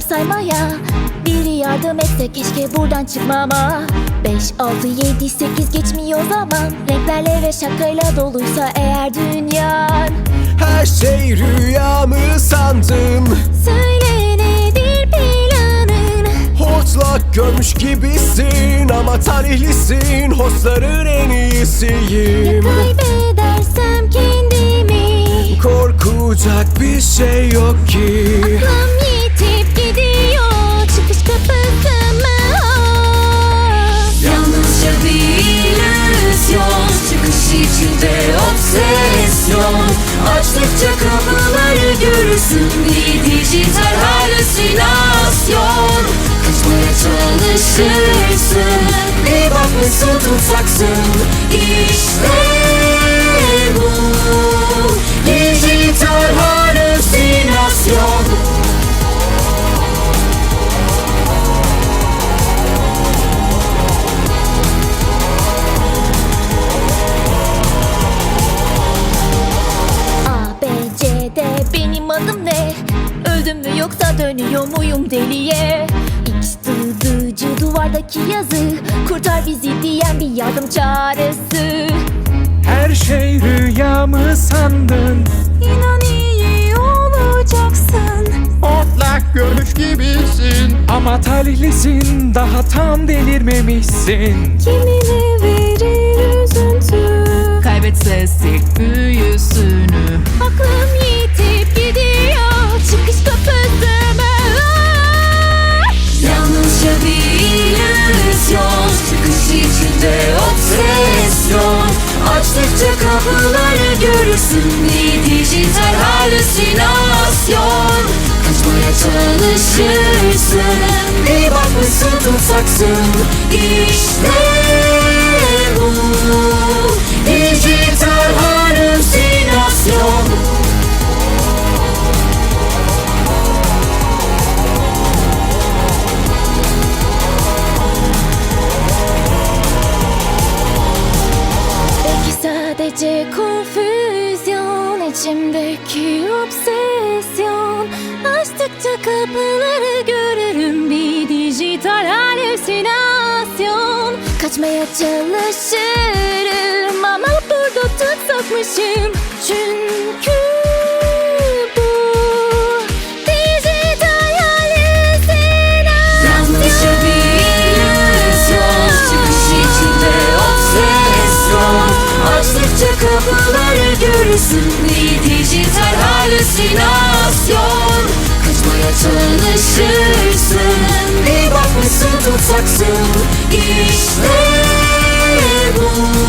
başlasam saymaya Biri yardım etse keşke buradan çıkmama. 5, 6, 7, 8 geçmiyor zaman. Renklerle ve şakayla doluysa eğer dünyan. Her şey rüya mı sandın? Söyle nedir planın. Hortlak görmüş gibisin Ama talihlisin Hostların en iyisiyim. Kaybedersem kendimi. Korkacak bir şey yok ki. Aklım Açtıkça kapıları görürsün Bir dijital halüsinasyon. Kaçmaya çalışırsın Bir bakmışsın tutsaksın İşte dönüyor muyum deliye? C duvardaki yazı Kurtar bizi diyen bir yardım çağrısı Her şey rüya mı sandın? İnan iyi olacaksın. Otlak görmüş gibisin. Ama talihlisin daha tam delirmemişsin. Kimine verir üzüntü? Kaybetse tek büyüsünü. Aklım yitip kapıları görürsün. Bir dijital halüsinasyon. Kaçmaya çalışırsın. Bir bakmışsın tutsaksın. İşte Sadece konfüzyon içimdeki obsesyon. Açtıkça kapıları görürüm bir dijital halüsinasyon. Kaçmaya çalışırım ama burada tutsakmışım Çünkü Açınca kapıları görürsün. Bir dijital halüsinasyon. Kaçmaya çalışırsın. Bir bakmışsın tutsaksın. İşte bu.